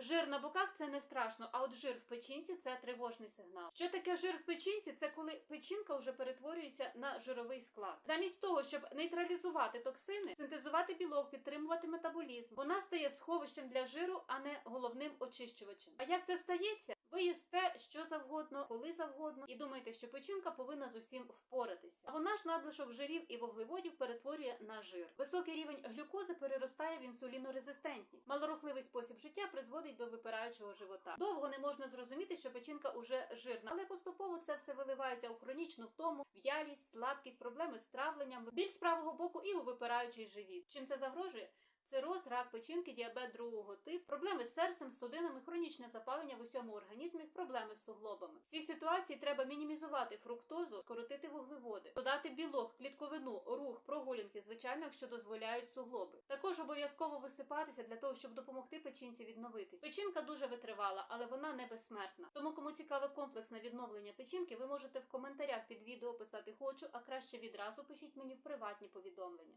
Жир на боках це не страшно, а от жир в печінці це тривожний сигнал. Що таке жир в печінці? Це коли печінка вже перетворюється на жировий склад. Замість того, щоб нейтралізувати токсини, синтезувати білок, підтримувати метаболізм, вона стає сховищем для жиру, а не головним очищувачем. А як це стається? Ви їсте що завгодно, коли завгодно, і думаєте, що печінка повинна з усім впоратися. А вона ж надлишок жирів і вуглеводів перетворює на жир. Високий рівень глюкози переростає в інсулінорезистентність. Малорухливий спосіб життя призводить до випираючого живота. Довго не можна зрозуміти, що печінка уже жирна, але поступово це все виливається у хронічну втому, в'ялість, слабкість, проблеми з травленням, біль з правого боку і у випираючий живіт. Чим це загрожує? Цироз, рак печінки, діабет другого типу, проблеми з серцем, судинами, хронічне запалення в усьому організмі, проблеми з суглобами. В цій ситуації треба мінімізувати фруктозу, скоротити вуглеводи, додати білок, клітковину, рух, прогулянки, звичайно, якщо дозволяють суглоби. Також обов'язково висипатися для того, щоб допомогти печінці відновитись. Печінка дуже витривала, але вона не безсмертна. Тому, кому цікаве комплексне відновлення печінки, ви можете в коментарях під відео писати хочу, а краще відразу пишіть мені в приватні повідомлення.